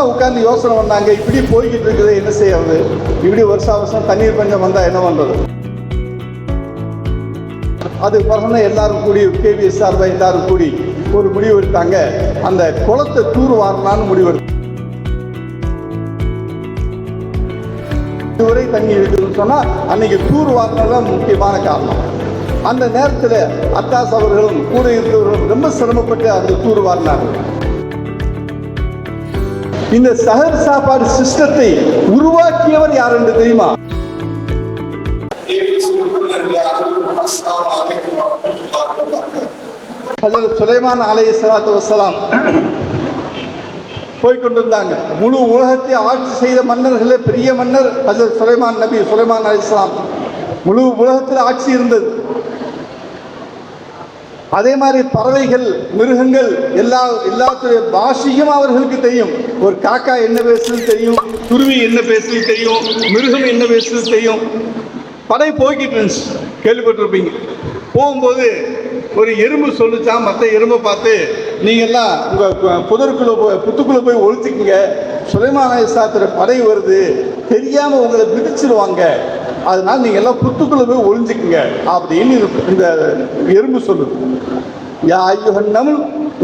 சும்மா உட்காந்து யோசனை பண்ணாங்க இப்படி போய்கிட்டு இருக்குது என்ன செய்யறது? இப்படி வருஷா வருஷம் தண்ணீர் பஞ்சம் வந்தால் என்ன பண்ணுறது அது பிறகு எல்லாரும் கூடி கேபிஎஸ் சார்பாக எல்லாரும் கூடி ஒரு முடிவு எடுத்தாங்க. அந்த குளத்தை தூர் வாரலான்னு முடிவு எடுத்தாங்க இதுவரை தண்ணி இருக்குதுன்னு சொன்னால் அன்னைக்கு தூர் வாரினது முக்கியமான காரணம். அந்த நேரத்தில் அத்தாஸ் அவர்களும் கூட இருந்தவர்களும் ரொம்ப சிரமப்பட்டு அந்த தூர் வாரினார்கள் இந்த சகர் சாப்பாடு சிஸ்டத்தை உருவாக்கியவர் யார் என்று தெரியுமா? ஹஜரத் சுலைமான் அலைஹி சலாத்து வசலாம் போய்கொண்டிருந்தாங்க முழு உலகத்தை ஆட்சி செய்த மன்னர்களே பெரிய மன்னர் ஹஜரத் சுலைமான் நபி சுலைமான் அலைஹிஸ்ஸலாம் முழு உலகத்தில் ஆட்சி இருந்தது. அதே மாதிரி பறவைகள் மிருகங்கள் எல்லா எல்லாத்துடைய பாஷையும் அவர்களுக்கு தெரியும். ஒரு காக்கா என்ன பேசுறது தெரியும் குருவி என்ன பேசுறது தெரியும் மிருகம் என்ன பேசுறது தெரியும். படை போய்கிட்டு இருந்துச்சு. கேள்விப்பட்டிருப்பீங்க. போகும்போது ஒரு எறும்பு சொல்லுச்சான் மற்ற எறும்பை பார்த்து நீங்கள்லாம் உங்கள் புதருக்குள்ளே போய் புத்துக்குள்ளே போய் ஒழிச்சுக்குங்க. சுலைமான சாத்திர படை வருது. தெரியாமல் உங்களை மிதிச்சிருவாங்க. அதனால் நீங்கள் எல்லாம் புத்துக்குள்ளே போய் ஒழிஞ்சிக்கங்க அப்படின்னு இந்த எறும்பு சொல்லுது. யா ஐயுஹன்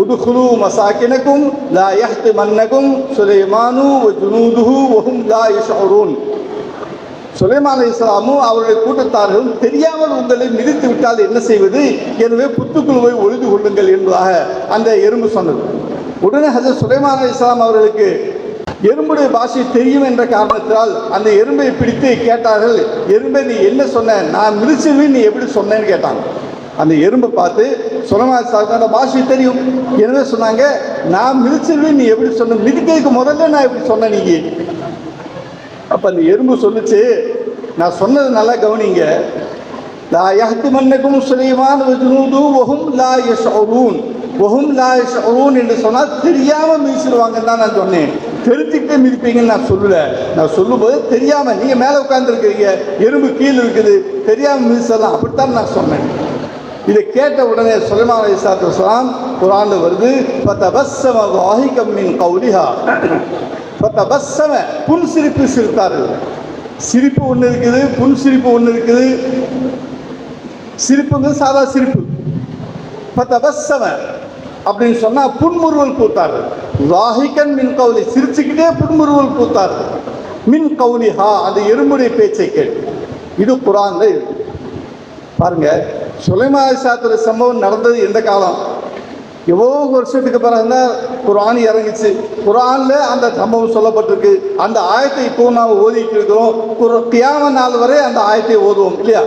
உதுகுலு மசாக்கினக்கும் லா யஹ்தி மன்னக்கும் சுலைமானு வ ஜுனூதுஹு வஹும் லா யஷ்உரூன் சுலைமான் இஸ்லாமும் அவருடைய கூட்டத்தார்களும் தெரியாமல் உங்களை மிதித்து விட்டால் என்ன செய்வது? எனவே புத்துக்குள் போய் ஒளிந்து கொள்ளுங்கள் என்பதாக அந்த எறும்பு சொன்னது. உடனே ஹசர் சுலைமான் இஸ்லாம் அவர்களுக்கு எறும்புடைய பாஷை தெரியும் என்ற காரணத்தால் அந்த எறும்பை பிடித்து கேட்டார்கள். எறும்பை நீ என்ன சொன்ன? நான் மிதிச்சிருவேன் நீ எப்படி சொன்னேன்னு கேட்டாங்க. அந்த எறும்பை பார்த்து சுலைமான் இஸ்லாமுக்கு அந்த பாஷை தெரியும். எனவே சொன்னாங்க? நான் மிதிச்சிருவேன் நீ எப்படி சொன்ன? மிதிக்கிறதுக்கு முதல்ல நான் எப்படி சொன்னேன் நீங்க அப்போ அந்த எறும்பு சொல்லுச்சு நான் சொன்னது நல்லா கவனிங்க. லா யஹத்து மன்னக்கும் சுலைமான் ஒஹும் வஹும் லா யஷ்உரூன் ஒஹும் லா யஷ்உரூன் என்று சொன்னால் தெரியாமல் மிதிச்சிருவாங்கன்னு தான் நான் சொன்னேன். தெரிஞ்சுக்கிட்டே மிதிப்பீங்கன்னு நான் சொல்லல. நான் சொல்லும்போது தெரியாமல் நீங்கள் மேலே உட்காந்துருக்கிறீங்க எறும்பு கீழே இருக்குது தெரியாமல் மிதிச்சிடலாம். அப்படித்தான் நான் சொன்னேன். இதை கேட்ட உடனே சுலைமான் அலைஹிஸ்ஸலாத்து வஸலாம் குரான் வருது பத்தபஸ்ஸம வாஹிகம்மின் கௌலிஹா. பத்தபஸ்ஸம புன் சிரிப்பு சிரித்தார்கள். சிரிப்பு ஒன்று இருக்குது புன் சிரிப்பு ஒன்று இருக்குது. சிரிப்புங்கிறது சாதா சிரிப்பு. பத்தபஸ்ஸம அப்படின்னு சொன்னால் புன்முறுவல் பூத்தார்கள் வாஹிகன் மின் கவுலி சிரிச்சுக்கிட்டே புன்முறுவல் பூத்தார்கள் மின் கௌலிஹா அந்த எறும்புடைய பேச்சை கேட்டு. இது குரான்ல இருக்கு. பாருங்க சுலைமா சாத்துற சம்பவம் நடந்தது எந்த காலம்? எவ்வளோ வருஷத்துக்கு பிறகுதான் குரான் இறங்குச்சு. குரானில் அந்த சம்பவம் சொல்லப்பட்டிருக்கு. அந்த ஆயத்தை இப்போ நாம் ஓதிட்டு இருக்கிறோம். ஒரு கியாம நாள் வரை அந்த ஆயத்தை ஓதுவோம் இல்லையா?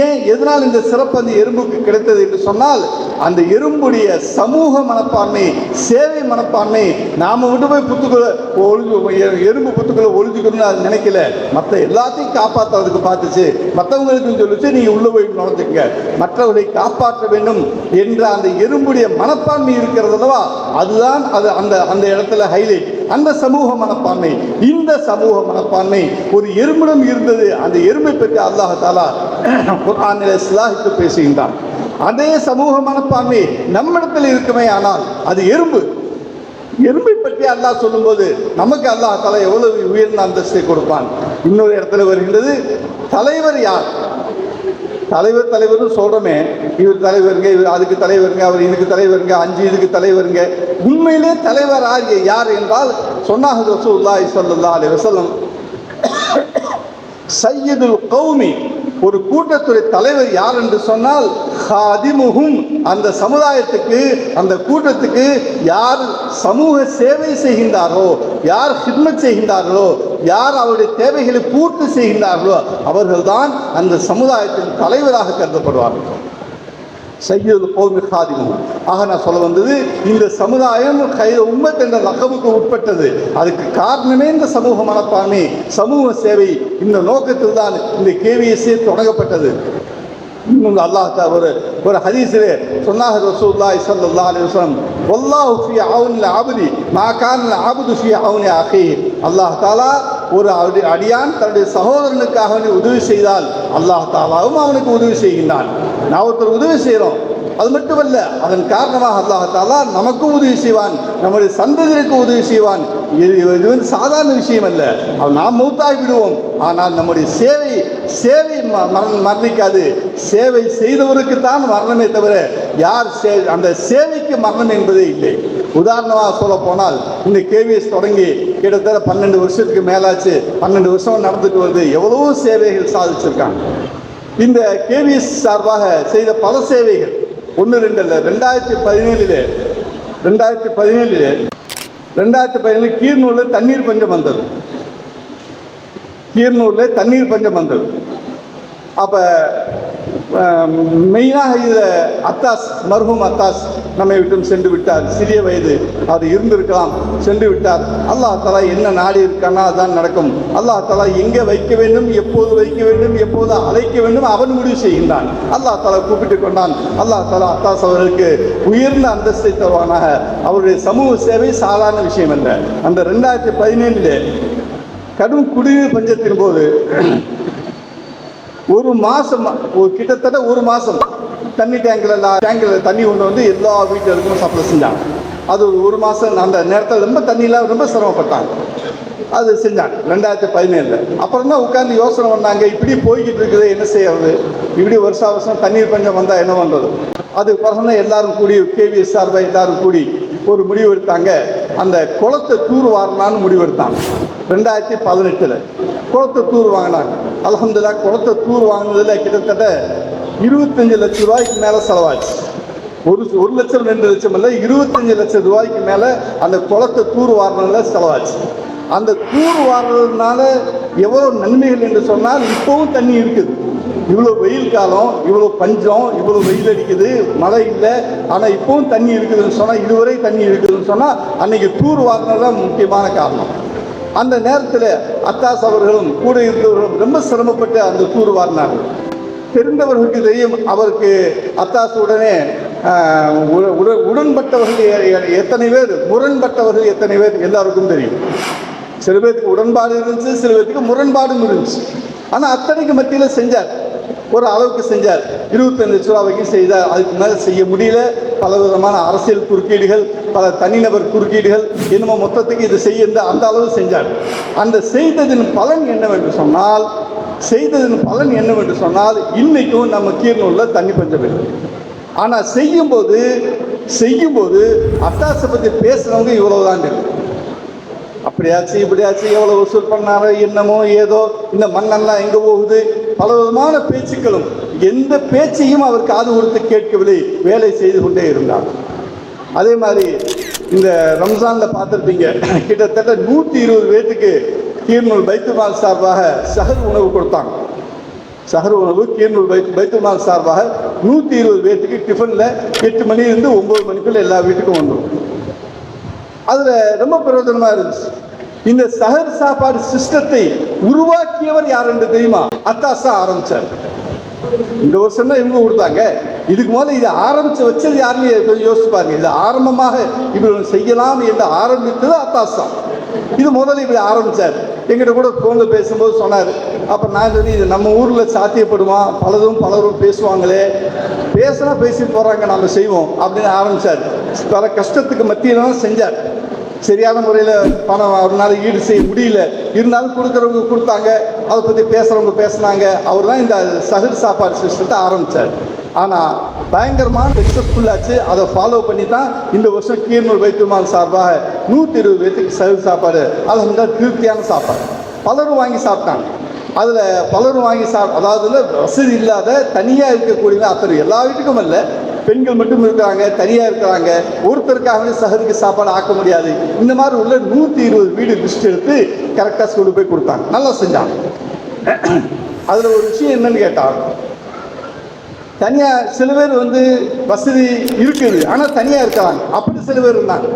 ஏன் எதனால் இந்த சிறப்பு அந்த எறும்புக்கு கிடைத்தது என்று சொன்னால் அந்த எறும்புடைய சமூக மனப்பான்மை சேவை மனப்பான்மை நாம விட்டு போய் புத்துக்குள்ள ஒழிஞ்சு எ- எறும்பு புத்துக்குள்ள ஒளிஞ்சுக்கணும்னு அது நினைக்கல. மற்ற எல்லாத்தையும் காப்பாற்றுறதுக்கு பார்த்துச்சு. மற்றவங்களுக்கும் சொல்லிச்சு நீங்கள் உள்ள போய் நுழைஞ்சுங்க மற்றவர்களை காப்பாற்ற வேண்டும் என்ற அந்த எறும்புடைய மனப்பான்மை இருக்கிறதல்லவா அதுதான் அது அந்த அந்த இடத்துல ஹைலைட் அந்த சமூக மனப்பான்மை இந்த சமூக மனப்பான்மை ஒரு எறும்பிடம் இருந்தது அந்த எறும்பை பற்றி அல்லாஹாலா தாலா குர்ஆனில் சிலாகித்து பேசுகின்றான். அதே சமூக மனப்பான்மை நம்மிடத்தில் இருக்குமே ஆனால் அது எறும்பு. எறும்பை பற்றி அல்லாஹ் சொல்லும்போது நமக்கு அல்லாஹ் தலை எவ்வளவு உயர்ந்த அந்தஸ்தை கொடுப்பான்? இன்னொரு இடத்துல வருகின்றது தலைவர் யார்? தலைவர் தலைவர்னு சொல்கிறோமே இவர் தலைவருங்க இவர் அதுக்கு தலைவருங்க அவர் இதுக்கு தலைவருங்க அஞ்சு இதுக்கு தலைவருங்க. உண்மையிலே தலைவர் யார் யார் என்றால் சொன்னாக ரசூல்லா இசல்லா அலி வசலம் சையதுல் கௌமி. ஒரு கூட்டத்துடைய தலைவர் யார் என்று சொன்னால் ஹாதிமுகும் அந்த சமுதாயத்துக்கு அந்த கூட்டத்துக்கு யார் சமூக சேவை செய்கின்றாரோ யார் ஹிட்மத் செய்கின்றார்களோ யார் அவருடைய தேவைகளை பூர்த்தி செய்கின்றார்களோ அவர்கள்தான் அந்த சமுதாயத்தின் தலைவராக கருதப்படுவார்கள். சையது கோமி ஹாதிமும் ஆக நான் சொல்ல வந்தது இந்த சமுதாயம் கைத உம்மத் என்ற லக்கமுக்கு உட்பட்டது. அதுக்கு காரணமே இந்த சமூக மனப்பான்மை சமூக சேவை. இந்த நோக்கத்தில் தான் இந்த கேவிஎஸ்ஏ தொடங்கப்பட்டது. இன்னும் அல்லாஹ் தா- ஒரு ஒரு ஹதீஸிலே சொன்னாக ரசூலுல்லாஹி ஸல்லல்லாஹு அலைஹி வஸல்லம் வல்லாஹு ஃபீ அவுனில் ஆபுதி மா கான அப்து ஃபீ அவுனி அஹீ அல்லாஹ் தாலா ஒரு அடி- அடியான் தன்னுடைய சகோதரனுக்காக உதவி செய்தால் அல்லாஹ் தாலாவும் அவனுக்கு உதவி செய்கின்றான். நான் ஒருத்தர் உதவி செய்கிறோம் அது மட்டுமல்ல அதன் காரணமாக அல்லாஹாலா நமக்கும் உதவி செய்வான் நம்முடைய சந்ததிக்கு உதவி செய்வான். இது இது வந்து சாதாரண விஷயம் அல்ல. அவன் நாம் மூத்தாகி விடுவோம். ஆனால் நம்முடைய சேவை சேவை ம- மரணம் மரணிக்காது. சேவை செய்தவருக்கு தான் மரணமே தவிர யார் சே அந்த சேவைக்கு மரணம் என்பதே இல்லை. உதாரணமாக சொல்ல போனால் இந்த கேவிஎஸ் தொடங்கி கிட்டத்தட்ட பன்னெண்டு வருஷத்துக்கு மேலாச்சு. பன்னெண்டு வருஷம் நடந்துட்டு வருது. எவ்வளவோ சேவைகள் சாதிச்சிருக்காங்க. இந்த கேவிஎஸ் சார்பாக செய்த பல சேவைகள் ஒன்று ரெண்டு இல்லை ரெண்டாயிரத்தி பதினேழில் ரெண்டாயிரத்தி பதினேழில் ரெண்டாயிரத்தி பதினேழு கீர்னூரில் தண்ணீர் பஞ்சம் வந்தது. கீர்னூரில் தண்ணீர் பஞ்சம் வந்தது. அப்போ மெயினாக இதில் அத்தாஸ் மர்ஹூம் அத்தாஸ் நம்மை விட்டும் சென்று விட்டார். சிறிய வயது அவர் இருந்திருக்கலாம் சென்று விட்டார். அல்லாஹ் தலா என்ன நாடி இருக்கானா அதுதான் நடக்கும். அல்லாஹ் தலா எங்கே வைக்க வேண்டும் எப்போது வைக்க வேண்டும் எப்போது அழைக்க வேண்டும் அவன் முடிவு செய்கின்றான். அல்லாஹ் தலா கூப்பிட்டு கொண்டான். அல்லாஹ் தலா அத்தாஸ் அவர்களுக்கு உயர்ந்த அந்தஸ்தை தருவானாக. அவருடைய சமூக சேவை சாதாரண விஷயம் அல்ல. அந்த ரெண்டாயிரத்தி பதினேழில் கடும் குடிநீர் பஞ்சத்தின் போது ஒரு மாசம் ஒரு கிட்டத்தட்ட ஒரு மாசம் தண்ணி டேங்கில் எல்லாம் டேங்கில் தண்ணி கொண்டு வந்து எல்லா வீட்டுக்கும் சப்ளை செஞ்சாங்க. அது ஒரு ஒரு மாதம் அந்த நேரத்தில் ரொம்ப தண்ணியெலாம் ரொம்ப சிரமப்பட்டாங்க. அது செஞ்சாங்க ரெண்டாயிரத்தி பதினேழில். அப்புறம் தான் உட்காந்து யோசனை பண்ணாங்க இப்படி போய்கிட்டு இருக்குது என்ன செய்யறது? இப்படி வருஷா வருஷம் தண்ணீர் பஞ்சம் வந்தால் என்ன பண்ணுறது அது பிறகு எல்லாரும் கூடி கேவிஎஸ் சார்பாக எல்லாரும் கூடி ஒரு முடிவு எடுத்தாங்க அந்த குளத்தை தூர் வாரலான்னு முடிவு எடுத்தாங்க ரெண்டாயிரத்தி பதினெட்டில். குளத்தை தூர் வாங்கினாங்க. அல்ஹம்துலில்லாஹ் குளத்தை தூர் வாங்கினதில் கிட்டத்தட்ட இருபத்தஞ்சு லட்ச ரூபாய்க்கு மேலே செலவாச்சு. ஒரு ஒரு லட்சம் ரெண்டு லட்சம் இல்லை இருபத்தஞ்சு லட்சம் ரூபாய்க்கு மேலே அந்த குளத்தை தூர் வாரினதுல செலவாச்சு. அந்த தூர் வாரினதுனால எவ்வளோ நன்மைகள் என்று சொன்னால் இப்போவும் தண்ணி இருக்குது. இவ்வளோ வெயில் காலம் இவ்வளோ பஞ்சம் இவ்வளோ வெயில் அடிக்குது மழை இல்லை ஆனால் இப்போவும் தண்ணி இருக்குதுன்னு சொன்னால் இதுவரை தண்ணி இருக்குதுன்னு சொன்னால் அன்றைக்கி தூர் வாரினது தான் முக்கியமான காரணம். அந்த நேரத்தில் அத்தாஸ் அவர்களும் கூட இருந்தவர்களும் ரொம்ப சிரமப்பட்டு அந்த கூறு வாரினார்கள். தெரிந்தவர்களுக்கு தெரியும் அவருக்கு அத்தாஸ் உடனே உடன்பட்டவர்கள் எத்தனை பேர் முரண்பட்டவர்கள் எத்தனை பேர் எல்லாருக்கும் தெரியும். சில பேருக்கு உடன்பாடு இருந்துச்சு சில பேருக்கு முரண்பாடும் இருந்துச்சு. ஆனால் அத்தனைக்கு மத்தியில் செஞ்சார். ஒரு அளவுக்கு செஞ்சார். இருபத்தஞ்சு லட்ச ரூபா வரைக்கும் செய்தார். அதுக்கு மேலே செய்ய முடியல. பல விதமான அரசியல் குறுக்கீடுகள் பல தனிநபர் குறுக்கீடுகள் என்னமோ மொத்தத்துக்கு இது செய்ய அந்த அளவு செஞ்சார். அந்த செய்ததின் பலன் என்னவென்று சொன்னால் செய்ததின் பலன் என்னவென்று சொன்னால் இன்னைக்கும் நம்ம கீழ்நூலில் தண்ணி பஞ்சம் இல்லை ஆனால் செய்யும்போது செய்யும்போது அட்டாசை பற்றி பேசுகிறவங்க இவ்வளோதான் இருக்கு. அப்படியாச்சு இப்படியாச்சு எவ்வளோ வசூல் பண்ணாரோ என்னமோ ஏதோ இந்த மண்ணெல்லாம் எங்கே போகுது? பல விதமான பேச்சுக்களும் எந்த பேச்சையும் அவர் காது கொடுத்து கேட்கவில்லை வேலை செய்து கொண்டே இருந்தார். அதே மாதிரி இந்த ரம்ஜானில் பார்த்துருப்பீங்க கிட்டத்தட்ட நூற்றி இருபது பேர்த்துக்கு கீர்நூல் பைத்துமால் சார்பாக சகர் உணவு கொடுத்தாங்க. சகர் உணவு கீர்நூல் பைத் பைத்துமால் சார்பாக நூற்றி இருபது பேர்த்துக்கு டிஃபனில் எட்டு மணிலேருந்து ஒம்பது மணிக்குள்ள எல்லா வீட்டுக்கும் வந்துடும் அதில் ரொம்ப பிரயோஜனமா இருந்துச்சு. இந்த சஹர் சாப்பாடு சிஸ்டத்தை உருவாக்கியவர் யார் என்று தெரியுமா? அத்தாசா ஆரம்பிச்சார். இந்த வருஷம் தான் இவங்க கொடுத்தாங்க. இதுக்கு முதல்ல இதை ஆரம்பிச்சு வச்சது யாருன்னு கொஞ்சம் யோசிச்சு பாருங்க. இது ஆரம்பமாக இப்படி செய்யலாம் என்று ஆரம்பித்தது அத்தாசா. இது முதல்ல இப்படி ஆரம்பிச்சார். எங்கிட்ட கூட ஃபோனில் பேசும்போது சொன்னார். அப்போ நான் சொல்லி இது நம்ம ஊரில் சாத்தியப்படுமா? பலதும் பலரும் பேசுவாங்களே. பேசினா பேசிட்டு போகிறாங்க நம்ம செய்வோம் அப்படின்னு ஆரம்பிச்சார். பல கஷ்டத்துக்கு மத்தியில் தான் செஞ்சார். சரியான முறையில் பணம் அவரால் ஈடு செய்ய முடியல. இருந்தாலும் கொடுக்குறவங்க கொடுத்தாங்க அதை பற்றி பேசுகிறவங்க பேசினாங்க. அவர் தான் இந்த சகர் சாப்பாடு சிஸ்டத்தை ஆரம்பித்தார் ஆனால் பயங்கரமான சக்ஸஸ்ஃபுல்லாச்சு அதை ஃபாலோ பண்ணி தான் இந்த வருஷம் கீழ்நூல் வைத்தியமான் சார்பாக நூற்றி இருபது பேர்த்துக்கு சகர் சாப்பாடு அது வந்து திருப்தியான சாப்பாடு. பலரும் வாங்கி சாப்பிட்டாங்க. அதில் பலரும் வாங்கி சாப் அதாவது வசதி இல்லாத தனியாக இருக்கக்கூடிய அத்தனை எல்லா வீட்டுக்கும் இல்லை பெண்கள் மட்டும் இருக்கிறாங்க தனியாக இருக்கிறாங்க. ஒருத்தருக்காகவே சகருக்கு சாப்பாடு ஆக்க முடியாது. இந்த மாதிரி உள்ள நூற்றி இருபது வீடு லிஸ்ட் எடுத்து கரெக்டாக ஸ்கூலுக்கு போய் கொடுத்தாங்க. நல்லா செஞ்சாங்க. அதில் ஒரு விஷயம் என்னன்னு கேட்டால் தனியாக சில பேர் வந்து வசதி இருக்குது. ஆனால் தனியாக இருக்கிறாங்க அப்படி சில பேர் இருந்தாங்க.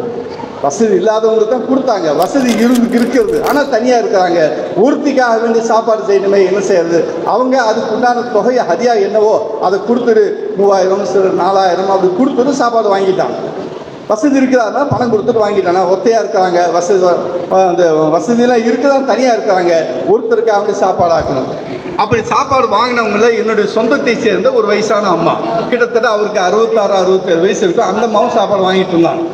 வசதி இல்லாதவங்களுக்கு தான் கொடுத்தாங்க. வசதி இருந்து இருக்கிறது. ஆனால் தனியாக இருக்கிறாங்க. ஒருத்திக்காக வேண்டி சாப்பாடு செய்யணுமே என்ன செய்யறது? அவங்க அதுக்கு உண்டான தொகையை ஹதியா என்னவோ அதை கொடுத்துரு மூவாயிரம் சில நாலாயிரம் அப்படி கொடுத்துட்டு சாப்பாடு வாங்கிட்டாங்க வசதி இருக்குதான்னா பணம் கொடுத்துட்டு வாங்கிட்டானா? ஒத்தையாக இருக்கிறாங்க. வசதி அந்த வசதியெல்லாம் இருக்குதான் தனியாக இருக்கிறாங்க. ஒருத்தருக்கு அவங்க சாப்பாடு ஆக்கணும். அப்படி சாப்பாடு வாங்கினவங்கள என்னுடைய சொந்தத்தை சேர்ந்த ஒரு வயசான அம்மா. கிட்டத்தட்ட அவருக்கு அறுபத்தாறு அறுபத்தேழு வயசு இருக்கும் அந்த அம்மாவும் சாப்பாடு வாங்கிட்டு இருந்தாங்க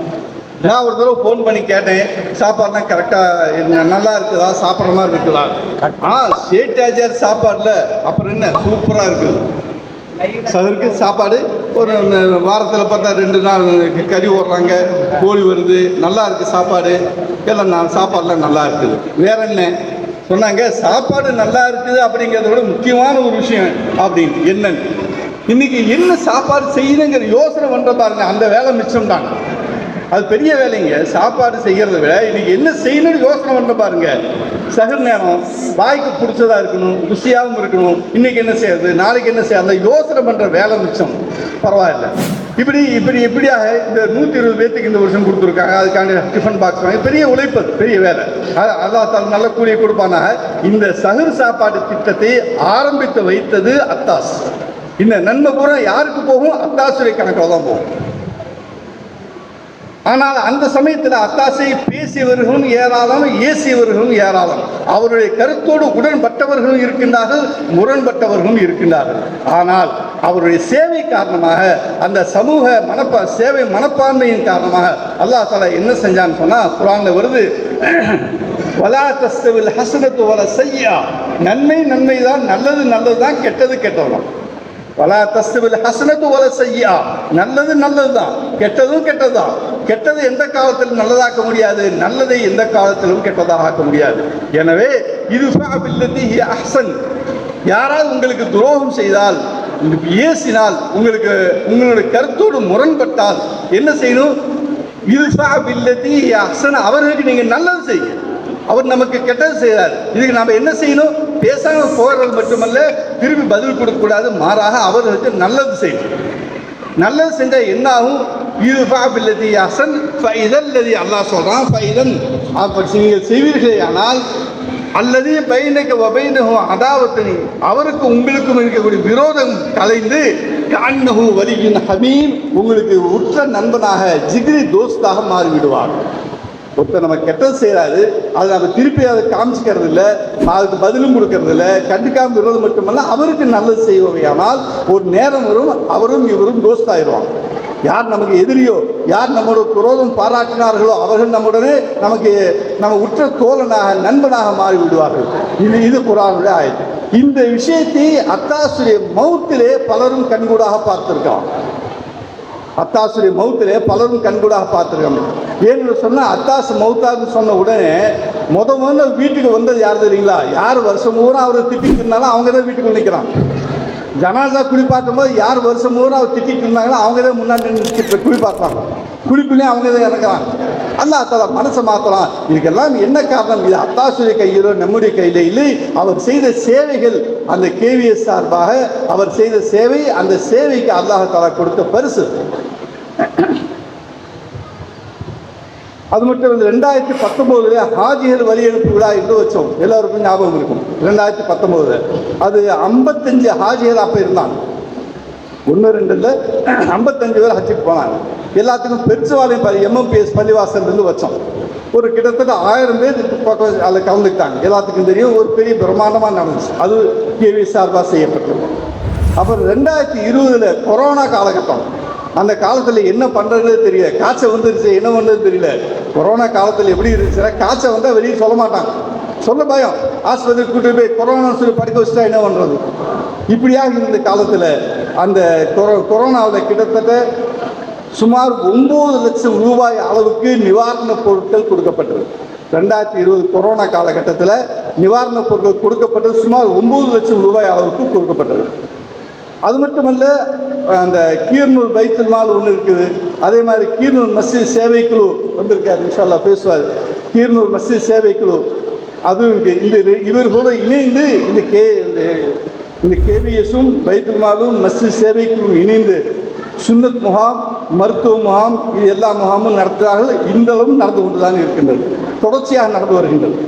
நான் ஒரு தடவை ஃபோன் பண்ணி கேட்டேன் சாப்பாடுலாம் கரெக்டாக நல்லா இருக்குதா சாப்பிட்ற மாதிரி இருக்குதா? ஆ ஸ்டேட் ஆச்சார் சாப்பாடில். அப்புறம் என்ன? சூப்பராக இருக்குது அதற்கு சாப்பாடு ஒரு வாரத்தில் பார்த்தா ரெண்டு நாள் கறி ஓடுறாங்க கோழி வருது நல்லா இருக்குது சாப்பாடு. எல்லாம் நான் சாப்பாடுலாம் நல்லா இருக்குது. வேற என்ன? சொன்னாங்க சாப்பாடு நல்லா இருக்குது அப்படிங்கிறத விட முக்கியமான ஒரு விஷயம் அப்படின்னு. என்னன்னு? இன்னைக்கு என்ன சாப்பாடு செய்யணுங்கிற யோசனை பண்ணுற பாருங்க அந்த வேலை மிச்சம் தான் அது பெரிய வேலைங்க. சாப்பாடு செய்கிறத விட இன்னைக்கு என்ன செய்யணும்னு யோசனை பண்ண பாருங்க. சகர் நேரம் வாய்க்கு பிடிச்சதா இருக்கணும் ருசியாகவும் இருக்கணும். இன்னைக்கு என்ன செய்யறது? நாளைக்கு என்ன செய்யறது அந்த யோசனை பண்ற வேலை மிச்சம். பரவாயில்ல. இப்படி இப்படி இப்படியாக இந்த நூற்றி இருபது பேர்த்துக்கு இந்த வருஷம் கொடுத்துருக்காங்க. அதுக்கான டிஃபன் பாக்ஸ் வாங்கி பெரிய உழைப்பு அது, பெரிய வேலை. அது- அல்லாஹ் நல்ல கூலியை கொடுப்பானாக. இந்த சகர் சாப்பாடு திட்டத்தை ஆரம்பித்து வைத்தது அத்தாஸ். இந்த நன்மை பூரா யாருக்கு போகும்? அத்தாசுரை கணக்கில் தான் போகும். ஆனால் அந்த சமயத்தில் அத்தாசை பேசியவர்களும் ஏராளம் ஏசியவர்களும் ஏராளம். அவருடைய கருத்தோடு உடன்பட்டவர்களும் இருக்கின்றார்கள் முரண்பட்டவர்களும் இருக்கின்றார்கள். ஆனால் அவருடைய சேவை காரணமாக அந்த சமூக மனப்பா சேவை மனப்பான்மையின் காரணமாக அல்லாஹ் தலா என்ன செஞ்சான்னு சொன்னால் குரான்ல வருது வலா தஸ்தவில் ஹசனத்து வல செய்யா நன்மை நன்மை தான் நல்லது நல்லது தான் கெட்டது கெட்டதுதான். வலா தஸ்தவில் ஹசனத்து வல செய்யா நல்லது நல்லது தான் கெட்டதும் தான் கெட்டது எந்த காலத்திலும் நல்லதாக்க முடியாது நல்லதை எந்த காலத்திலும் கெட்டதாக ஆக்க முடியாது. எனவே இது அஹ்சன். யாராவது உங்களுக்கு துரோகம் செய்தால் ஏசினால் உங்களுக்கு உங்களுடைய கருத்தோடு முரண்பட்டால் என்ன செய்யணும்? இது அஹ்சன் அவர்களுக்கு நீங்கள் நல்லது செய்யுங்க. அவர் நமக்கு கெட்டது செய்கிறார் இதுக்கு நாம் என்ன செய்யணும்? பேசாம போகிறது மட்டுமல்ல திரும்பி பதில் கொடுக்கக்கூடாது மாறாக அவர்களுக்கு நல்லது செய்யணும். நல்லது செஞ்சால் என்ன ஆகும் இது பாபில்லதி அசன் ஃபைதல்லதி அல்லாஹ் சொல்கிறான் ஃபைதன் அப்படி நீங்கள் செய்வீர்களே ஆனால் அல்லது பைனக வபைனகும் அதாவத்தனி அவருக்கு உங்களுக்கும் இருக்கக்கூடிய விரோதம் கலைந்து கான்னகு வலியின் ஹமீம் உங்களுக்கு உற்ற நண்பனாக ஜிகிரி தோஸ்தாக மாறிவிடுவார். ஒருத்தர் நம்ம கெட்டது செய்கிறாரு அதை நம்ம திருப்பி அதை காமிச்சிக்கிறது இல்லை அதுக்கு பதிலும் கொடுக்கறது இல்லை கண்டுக்காம விடுறது மட்டுமல்ல அவருக்கு நல்லது செய்வோமையானால் ஒரு நேரம் வரும் அவரும் இவரும் தோஸ்தாயிருவாங்க யார் நமக்கு எதிரியோ யார் நம்மளோட குரோதம் பாராட்டினார்களோ அவர்கள் நம்முடனே நமக்கு நம்ம உற்ற தோழனாக நண்பனாக மாறி விடுவார்கள் இது இது குரானுடைய ஆயத்து. இந்த விஷயத்தை அத்தாசுடைய மௌத்திலே பலரும் கண்கூடாக பார்த்துருக்கான் அத்தாசுடைய மௌத்திலே பலரும் கண்கூடாக பார்த்துருக்காங்க ஏன்னு சொன்னால் அத்தாசு மௌத்தான்னு சொன்ன உடனே முத முதல்ல வீட்டுக்கு வந்தது யார் தெரியுங்களா? யார் வருஷம் பூரா அவரை திட்டிட்டு இருந்தாலும் அவங்க தான் வீட்டுக்கு நிற்கிறான். ஜனாசா குளிப்பாட்டும் போது யார் வருஷம் பூரா அவர் திட்டிட்டு இருந்தாங்களோ அவங்க தான் முன்னாடி நின்று குளிப்பாட்டுறாங்க குளிப்புலேயும் அவங்க தான் இறங்குறாங்க அல்ல அத்தா மனசை மாற்றலாம் இதுக்கெல்லாம் என்ன காரணம்? இது அத்தாசுடைய கையிலோ நம்முடைய கையில இல்லை. அவர் செய்த சேவைகள் அந்த கேவிஎஸ் சார்பாக அவர் செய்த சேவை அந்த சேவைக்கு அல்லாஹ் கொடுத்த பரிசு. அது மட்டும் இல்லை ரெண்டாயிரத்தி பத்தொம்போதுல ஹாஜிகள் வழி எழுப்பு விழா என்று வச்சோம்? எல்லாருக்கும் ஞாபகம் இருக்கும் ரெண்டாயிரத்தி பத்தொம்போதுல. அது ஐம்பத்தஞ்சு ஹாஜிகள் அப்போ இருந்தாங்க. ஒன்று ரெண்டு இல்லை ஐம்பத்தஞ்சு பேர் ஹஜ்ஜுக்கு போனாங்க. எல்லாத்துக்கும் பெருசுவாலையும் எம்எம்பிஎஸ் பள்ளிவாசல்லேருந்து வச்சோம். ஒரு கிட்டத்தட்ட ஆயிரம் பேர் பக்கம் அதில் கலந்துக்கிட்டாங்க. எல்லாத்துக்கும் தெரியும் ஒரு பெரிய பிரம்மாண்டமாக நடந்துச்சு. அது கேவி சார்பாக செய்யப்பட்டிருக்கும் அப்புறம் ரெண்டாயிரத்தி இருபதில் கொரோனா காலகட்டம். அந்த காலத்தில் என்ன பண்ணுறதுனே தெரியல. காய்ச்சல் வந்துருச்சு என்ன பண்ணுறது தெரியல. கொரோனா காலத்தில் எப்படி இருந்துச்சுன்னா காய்ச்சல் வந்தால் வெளியே சொல்ல மாட்டாங்க. சொல்ல பயம். ஆஸ்பத்திரி கூட்டு போய் கொரோனா சொல்லி படிக்க வச்சுட்டா என்ன பண்ணுறது இப்படியாக இருந்த காலத்தில் அந்த கொரோ கொரோனாவில் கிட்டத்தட்ட சுமார் ஒம்பது லட்சம் ரூபாய் அளவுக்கு நிவாரணப் பொருட்கள் கொடுக்கப்பட்டது. ரெண்டாயிரத்தி இருபது கொரோனா காலகட்டத்தில் நிவாரணப் பொருட்கள் கொடுக்கப்பட்டது சுமார் ஒம்பது லட்சம் ரூபாய் அளவுக்கு கொடுக்கப்பட்டது. அது மட்டுமல்ல அந்த கீர்னூர் பைத்துல் மால் ஒன்று இருக்குது. அதே மாதிரி கீர்னூர் மஸ்ஜித் சேவைக்குழு வந்திருக்கார் இன்ஷால்லா பேசுவார். கீர்னூர் மஸ்ஜித் சேவைக்குழு அதுவும் இருக்கு இந்த இவர் கூட இணைந்து இந்த கே இந்த இந்த கேபிஎஸும் பைத்துல் மாலும் மஸ்ஜித் சேவைக்குழுவும் இணைந்து சுன்னத் முகாம் மருத்துவ முகாம் இது எல்லா முகாமும் நடத்துகிறார்கள் இன்றளவும் நடந்து கொண்டு தான் இருக்கின்றது. தொடர்ச்சியாக நடந்து வருகின்றது.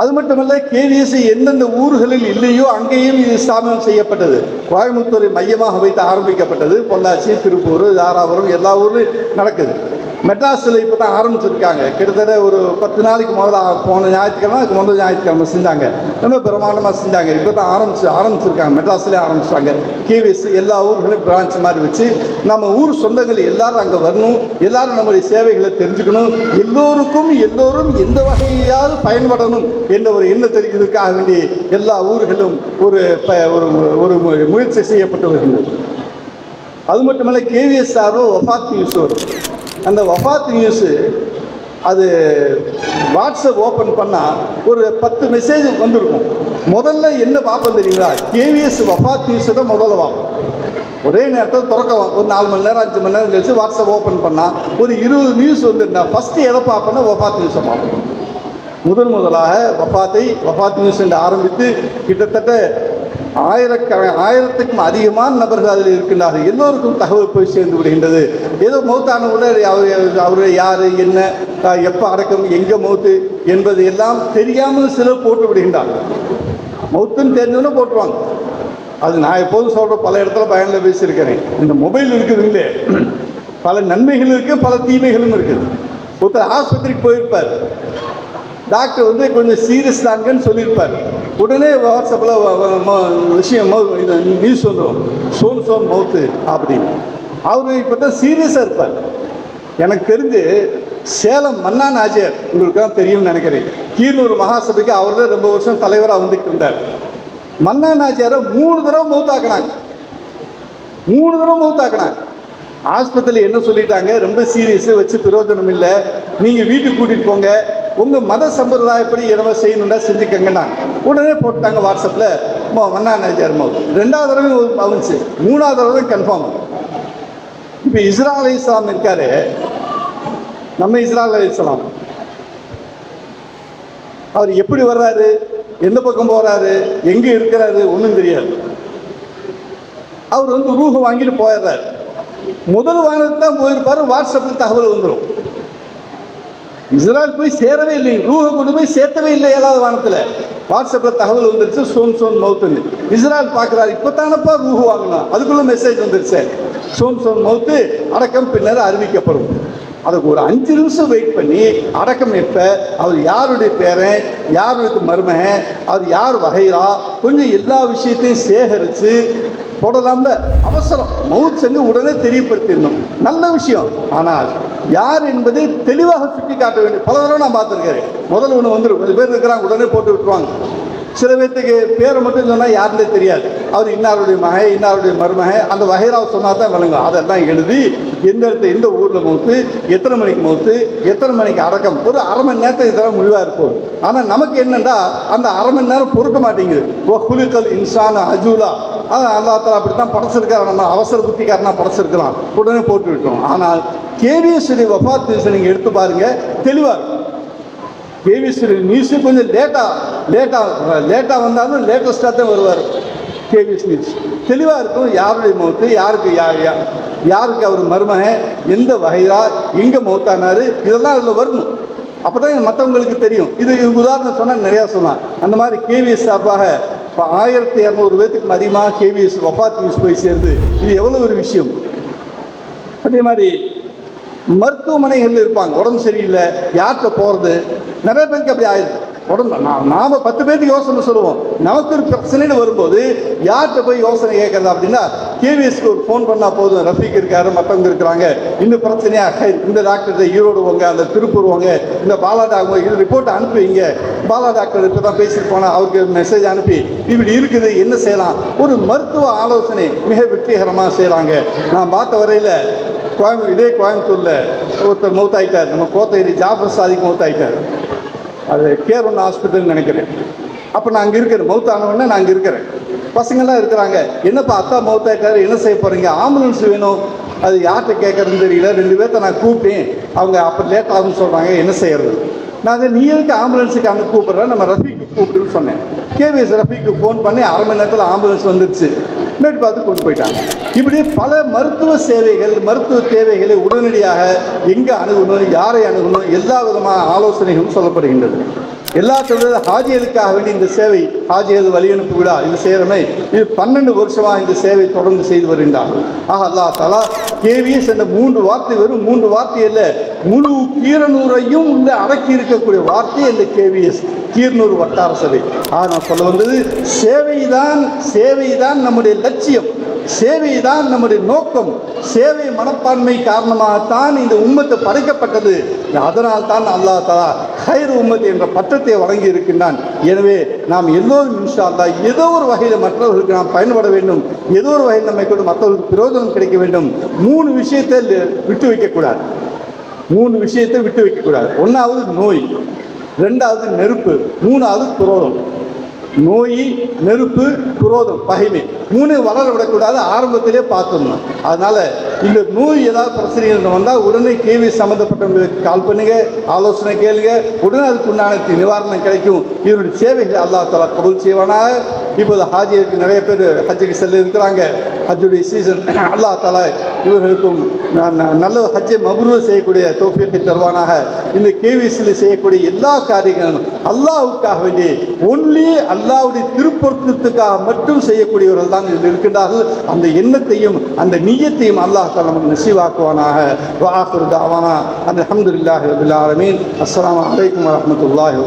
அது மட்டுமல்ல கேவிஎஸ்சி எந்தெந்த ஊர்களில் இல்லையோ அங்கேயும் இது ஸ்தாபனம் செய்யப்பட்டது. கோயம்புத்தூரை மையமாக வைத்து ஆரம்பிக்கப்பட்டது. பொள்ளாச்சி திருப்பூர் தாராபுரம் எல்லா ஊர்லையும் நடக்குது. மெட்ராஸில் இப்போ தான் ஆரம்பிச்சிருக்காங்க. கிட்டத்தட்ட ஒரு பத்து நாளைக்கு முதல்ல போன ஞாயிற்றுக்கிழமை அதுக்கு முதல் ஞாயிற்றுக்கிழமை செஞ்சாங்க. ரொம்ப பிரமாண்டமாக செஞ்சாங்க. இப்போ தான் ஆரம்பிச்சு ஆரம்பிச்சிருக்காங்க. மெட்ராஸ்லேயே ஆரம்பிச்சிட்டாங்க. கேவிஎஸ் எல்லா ஊர்களையும் பிரான்ச் மாதிரி வச்சு நம்ம ஊர் சொந்தங்கள் எல்லாரும் அங்கே வரணும். எல்லாரும் நம்முடைய சேவைகளை தெரிஞ்சுக்கணும். எல்லோருக்கும் எல்லோரும் எந்த வகையாவது பயன்படணும் என்ற ஒரு எண்ணத்திற்காக வேண்டி எல்லா ஊர்களும் ஒரு ப- ஒரு ஒரு முயற்சி செய்யப்பட்டு வருகின்றது அது மட்டுமல்ல கேவிஎஸ் சாரும் வஃபாத் நியூஸ் வரும் அந்த வஃபாத் நியூஸு அது வாட்ஸ்அப் ஓப்பன் பண்ணால் ஒரு பத்து மெசேஜ் வந்திருக்கும். முதல்ல என்ன பார்ப்போம் தெரியுங்களா? கேவிஎஸ் வஃபாத் நியூஸை தான் முதல்ல பார்ப்போம். ஒரே நேரத்தில் திறக்கலாம் ஒரு நாலு மணி நேரம் அஞ்சு மணி நேரம் கழிச்சு வாட்ஸ்அப் ஓப்பன் பண்ணால் ஒரு இருபது நியூஸ் வந்துருந்தா ஃபஸ்ட்டு எதை பார்ப்பேன்னா வஃபாத் நியூஸை பார்ப்போம். முதன் முதலாக வஃபாத்தை வஃபாத் நியூஸ் என்று ஆரம்பித்து கிட்டத்தட்ட ஆயிரக்க ஆயிரத்துக்கும் அதிகமான நபர்கள் அதில் இருக்கின்றார்கள். எல்லோருக்கும் தகவல் போய் சேர்ந்து விடுகின்றது. ஏதோ மௌத்தான அவர் அவர் யார் என்ன எப்போ அடக்கம் எங்கே மௌத்து என்பது எல்லாம் தெரியாமல் சிலர் போட்டு விடுகின்றார்கள். மௌத்துன்னு தெரிஞ்சோன்னே போட்டுருவாங்க. அது நான் எப்போதும் சொல்கிற பல இடத்துல பயனில் பேசியிருக்கிறேன். இந்த மொபைல் இருக்குதுங்களே பல நன்மைகள் இருக்குது பல தீமைகளும் இருக்குது. ஒருத்தர் ஆஸ்பத்திரிக்கு போயிருப்பார். டாக்டர் வந்து கொஞ்சம் சீரியஸ் தாங்கன்னு சொல்லியிருப்பார். உடனே வாட்ஸ்அப்பில் விஷயம் நியூஸ் வந்துடும் சோன் சோன் மவுத்து அப்படின்னு. அவர் இப்போ தான் சீரியஸாக இருப்பார். எனக்கு தெரிஞ்சு சேலம் மன்னா நாஜியர் உங்களுக்கு தான் தெரியும்னு நினைக்கிறேன். கீழூர் மகாசபைக்கு அவர் தான் ரொம்ப வருஷம் தலைவராக வந்துட்டு இருந்தார். மன்னா நாச்சியாரை மூணு தடவை மௌத்தாக்குனாங்க மூணு தடவை மௌத்தாக்குனாங்க ஆஸ்பத்திரியில் என்ன சொல்லிட்டாங்க? ரொம்ப சீரியஸு வச்சு பிரயோஜனம் இல்லை. நீங்கள் வீட்டுக்கு கூட்டிகிட்டு போங்க. உங்கள் மத சம்பிரதாயப்படி என்னவோ செய்யணும்னா செஞ்சுக்கங்கண்ணா உடனே போட்டாங்க வாட்ஸ்அப்பில் மன்னா நாச்சியார் மௌத் ரெண்டாவது தடவை வந்துச்சு. மூணாவது தடவை கன்ஃபார்ம் இப்போ இஸ்ரால் இஸ்லாம் இருக்காரு நம்ம இஸ்ரால் அலி இஸ்லாம் அவர் எப்படி வர்றாரு? எந்த பக்கம் போறாரு? எங்க இருக்கிறாரு? ஒன்றும் தெரியாது. அவர் வந்து ரூஹ் வாங்கிட்டு போயிடுறாரு. முதல் வாங்கினது தான் போயிருப்பாரு வாட்ஸ்அப்பில் தகவல் வந்துடும் இஸ்ரேல் போய் சேரவே இல்லை. ரூஹ கொண்டு போய் சேர்த்தவே இல்லை ஏழாவது வானத்தில். வாட்ஸ்அப்பில் தகவல் வந்துருச்சு சோன் சோன் மவுத்துன்னு. இஸ்ரேல் பார்க்குறாரு இப்போ தானப்பா ரூஹு வாங்கணும் அதுக்குள்ள மெசேஜ் வந்துருச்சு. சோன் சோன் மவுத்து அடக்கம் பின்னர் அறிவிக்கப்படும். அதுக்கு ஒரு அஞ்சு நிமிஷம் வெயிட் பண்ணி அடக்கம் எப்போ அவர் யாருடைய பேரன் யாருக்கு மருமகன் அவர் யார் வகைரா கொஞ்சம் எல்லா விஷயத்தையும் சேகரித்து போடலாம்ல? அவசரம். மவுத் சென்று உடனே தெரியப்படுத்திடணும். நல்ல விஷயம். ஆனால் யார் என்பதை தெளிவாக சுட்டி காட்ட வேண்டும். பல தடவை நான் பார்த்துருக்கேன் முதல்ல ஒன்று வந்துடும் கொஞ்சம் பேர் இருக்கிறாங்க உடனே போட்டு விட்டுருவாங்க. சில பேர்த்துக்கு பேரை மட்டும் சொன்னால் யாருன்னே தெரியாது. அவர் இன்னாருடைய மகை இன்னாருடைய மருமகை அந்த வகைராவை சொன்னால் தான் விளங்கும். அதெல்லாம் எழுதி எந்த இடத்துல எந்த ஊரில் மௌத்து எத்தனை மணிக்கு மௌத்து எத்தனை மணிக்கு அடக்கம். ஒரு அரை மணி நேரத்துக்கு இதெல்லாம் முடிவாக இருக்கும். ஆனால் நமக்கு என்னென்னா அந்த அரை மணி நேரம் பொறுக்க மாட்டேங்குது. ஓ குலுக்கல் இன்சான் அஜூலா. அதான் அல்லா தலா அப்படி தான் படைச்சிருக்காரு. நம்ம அவசர புத்திக்காரனா படைச்சிருக்கலாம். உடனே போட்டு விட்டோம். ஆனால் கேவிஎஸ் வஃபாத் நியூஸை நீங்கள் எடுத்து பாருங்க தெளிவாக இருக்கும். நியூஸு கொஞ்சம் லேட்டாக லேட்டாக லேட்டாக வந்தாலும் லேட்டஸ்ட்டாக தான் வருவார். கேவிஎஸ் நியூஸ் தெளிவாக இருக்கும். யாருடைய மௌத்து? யாருக்கு யார் யாருக்கு அவர் மருமகன்? எந்த வகையாக எங்கே மௌத்தானார்? இதெல்லாம் அதில் வரணும். அப்போ தான் மற்றவங்களுக்கு தெரியும். இது உதாரணம் சொன்னால் நிறையா சொன்னான் அந்த மாதிரி கேவிஎஸ் சார்பாக இப்போ ஆயிரத்தி இரநூறு பேத்துக்கு அதிகமாக கேவிஎஸ் வஃபாத் நியூஸ் போய் சேருது. இது எவ்வளோ ஒரு விஷயம்? அதே மாதிரி மருத்துவமனைகள் இருப்பாங்க. உடம்பு சரியில்லை. யார்கிட்ட போகிறது நிறைய பேருக்கு அப்படி ஆயிடுது. உடம்பு நான் நாம பத்து பேருக்கு யோசனை சொல்லுவோம். நமக்கு ஒரு பிரச்சனைன்னு வரும்போது யார்கிட்ட போய் யோசனை கேட்கறது அப்படின்னா கேவிஎஸ்க்கு ஒரு ஃபோன் பண்ணால் போதும். ரஃபீக் இருக்காரு மற்றவங்க இருக்கிறாங்க. இந்த பிரச்சனையாக இந்த டாக்டர்கிட்ட ஈரோடு போங்க அந்த திருப்பூர் போங்க இந்த பாலா இது ரிப்போர்ட் அனுப்புவீங்க. பாலா டாக்டர் இப்போ தான் பேசிட்டு போனால் அவருக்கு மெசேஜ் அனுப்பி இப்படி இருக்குது என்ன செய்யலாம்? ஒரு மருத்துவ ஆலோசனை மிக வெற்றிகரமாக செய்கிறாங்க நான் பார்த்த வரையில் கோயம்பு இதே கோயம்புத்தூரில் ஒருத்தர் மௌத்தாயிட்டார். நம்ம கோத்தகிரி ஜாஃபர் சாதிக்கு மௌத்தாயிட்டார். அது கேர் ஒன் ஹாஸ்பிட்டல்னு நினைக்கிறேன். அப்போ நான் அங்கே இருக்கிறேன். மௌத்தானவொடனே நான் அங்கே இருக்கிறேன். பசங்கள்லாம் இருக்கிறாங்க. என்னப்பா அத்தா மௌத்தாயிட்டார்? என்ன செய்ய போகிறீங்க ஆம்புலன்ஸ் வேணும். அது யார்கிட்ட கேட்கறதுன்னு தெரியல. ரெண்டு பேர்த்த நான் கூப்பிட்டேன். அவங்க அப்போ லேட் ஆகும்னு சொல்கிறாங்க என்ன செய்யறது? நான் அதை நீ எதுக்கு ஆம்புலன்ஸுக்கு அங்கே கூப்பிட்றேன் நம்ம ரஃபீக்கு கூப்பிடுன்னு சொன்னேன். கேவிஎஸ் ரஃபீக்கு ஃபோன் பண்ணி அரை மணி நேரத்தில் ஆம்புலன்ஸ் வந்துருச்சு. மேட் பார்த்து கொண்டு போயிட்டாங்க. இப்படி பல மருத்துவ சேவைகள் மருத்துவ தேவைகளை உடனடியாக எங்கே அணுகணும் யாரை அணுகணும் எல்லா விதமான ஆலோசனைகளும் சொல்லப்படுகின்றது. எல்லாத்தை விட வேண்டி இந்த சேவை ஹாஜிகள் வழி அனுப்பு விழா இது சேவை இது பன்னெண்டு வருஷமா இந்த சேவை தொடர்ந்து செய்து வருகின்றார்கள் ஆக அல்லா தலா கேவிஎஸ் என்ற மூன்று வார்த்தை வெறும் மூன்று வார்த்தை இல்லை முழு கீரனூரையும் உள்ள அடக்கி இருக்கக்கூடிய வார்த்தை இந்த கேவிஎஸ் கீர்னூர் வட்டார சபை. ஆனால் சொல்ல வந்தது சேவை தான் சேவை தான் நம்முடைய லட்சியம். சேவை தான் நம்முடைய நோக்கம். சேவை மனப்பான்மை காரணமாகத்தான் இந்த உம்மத்து படைக்கப்பட்டது. அதனால் தான் அல்லா தலா ஹைர் உம்மத் என்ற பட்டத்தை வழங்கி இருக்கின்றான். எனவே நாம் எல்லோரும் இன்ஷா அல்லாஹ் ஏதோ ஒரு வகையில் மற்றவர்களுக்கு நாம் பயன்பட வேண்டும். ஏதோ ஒரு வகையில் நம்மை கொண்டு மற்றவர்களுக்கு பிரயோஜனம் கிடைக்க வேண்டும். மூணு விஷயத்தை விட்டு வைக்கக்கூடாது. மூணு விஷயத்தை விட்டு வைக்கக்கூடாது. ஒன்றாவது நோய் ரெண்டாவது நெருப்பு மூணாவது குரோதம் நோய் நெருப்பு குரோதம் பகைமை மூணு வளர விடக்கூடாது ஆரம்பத்திலே பார்த்துடணும். அதனால இந்த நோய் ஏதாவது பிரச்சனைகள் வந்தால் உடனே கேள்வி சம்மந்தப்பட்டவங்களுக்கு கால் பண்ணுங்க ஆலோசனை கேளுங்க. உடனே அதுக்கு உண்டான நிவாரணம் கிடைக்கும். இதனுடைய சேவைகள் அல்லாஹ் தலா கபூல் செய்வானாக. இப்போது ஹாஜியருக்கு நிறைய பேர் ஹஜ்ஜுக்கு செல்ல இருக்கிறாங்க ஹஜ்ஜுடைய சீசன் அல்லாஹ் தலா இவர்களுக்கும் நல்ல ஹஜ்ஜை மபுருவ செய்யக்கூடிய தோப்பியத்தை தருவானாக. இந்த கேவிசியில் செய்யக்கூடிய எல்லா காரியங்களும் அல்லாஹ்வுக்காக வேண்டி ஒன்லி அல்லாவுடைய திருப்பொருத்தத்துக்காக மட்டும் செய்யக்கூடியவர்கள் தான் இதில் இருக்கின்றார்கள். அந்த எண்ணத்தையும் அந்த நீயத்தையும் அல்லாஹ் தலா நமக்கு நசீவாக்குவானாக. வாஹிரு தாவானா. அந்த அல்ஹம்துலில்லாஹி ரபில் ஆலமீன். அஸ்ஸலாமு அலைக்கும் வரஹ்மத்துல்லாஹி